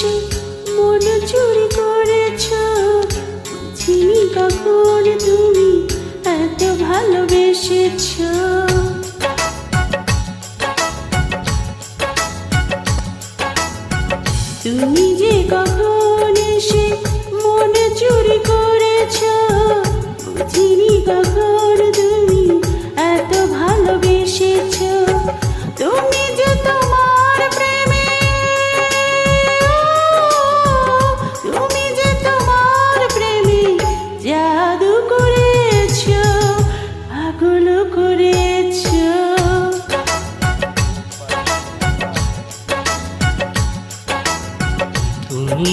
এসে মন চুরি করেছ। চিনি কখন তুমি এত ভালোবেসেছ।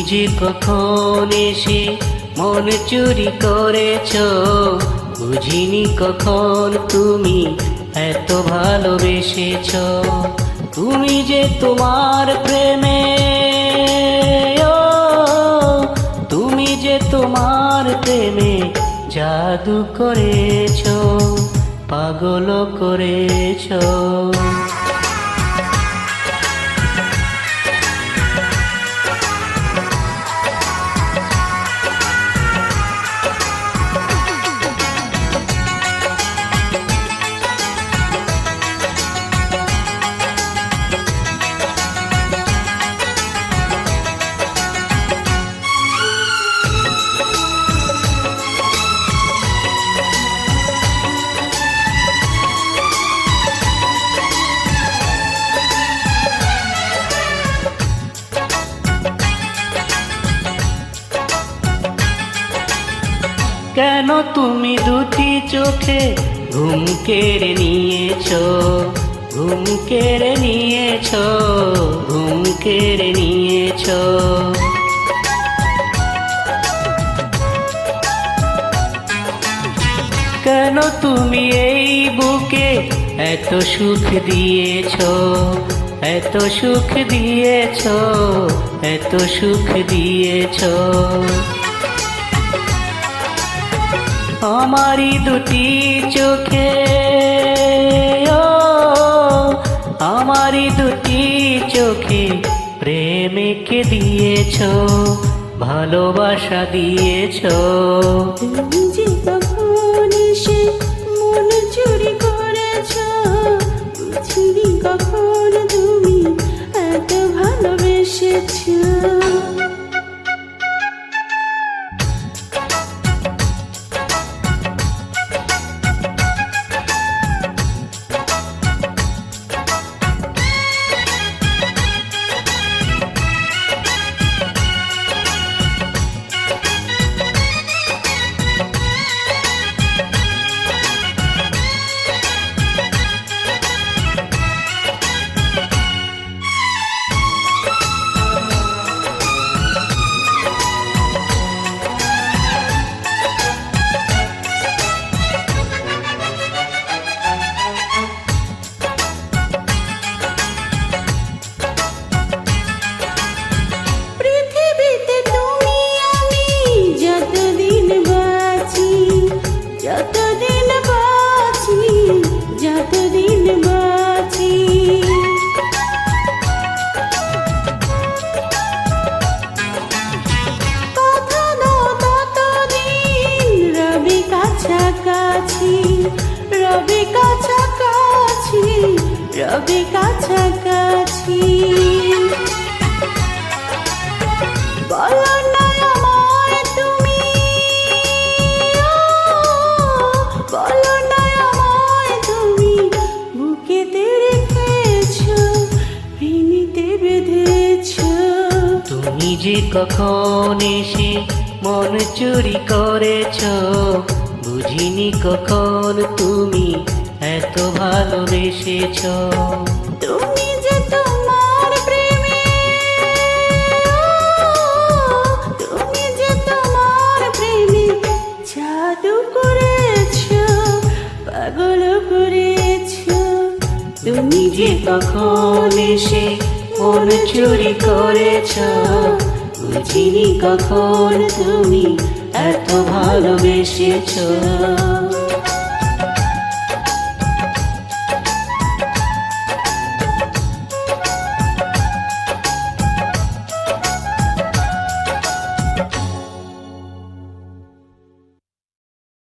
যে কখন এসে মন চুরি করেছ? বুঝিনি কখন তুমি এত ভালোবেসেছ। তুমি যে তোমার প্রেমে তুমি যে তোমার প্রেমে জাদু করেছ পাগল করেছ। কেন তুমি দুটি চোখে ঘুম কেড়ে নিয়েছ? ঘুম কেড়ে নিয়েছ? ঘুম কেড়ে নিয়েছ? কেন তুমি এই বুকে এত সুখ দিয়েছ? এত সুখ দিয়েছ? এত সুখ দিয়েছ? আমারই দুটি চোখে। ও, আমারই দুটি চোখে প্রেমিকে দিয়েছ, ভালোবাসা দিয়েছ। মন চুরি করেছ, বুঝিনি কখন তুমি এত ভালোবেসেছ। রবি কাছাকাছি রবি কাছাকাছি। তুমি। বুকেতে রেখেছো বেঁধেছো। তুমি যে কখন এসে মন চুরি করেছ বুঝিনি কখন তুমি এত ভালোবেসেছ। তুমি যে প্রেমে, তুমি পাগল করেছ। তুমি যে কখন এসে মন চুরি করেছ বুঝিনি কখন তুমি এত ভালোবেসেছ?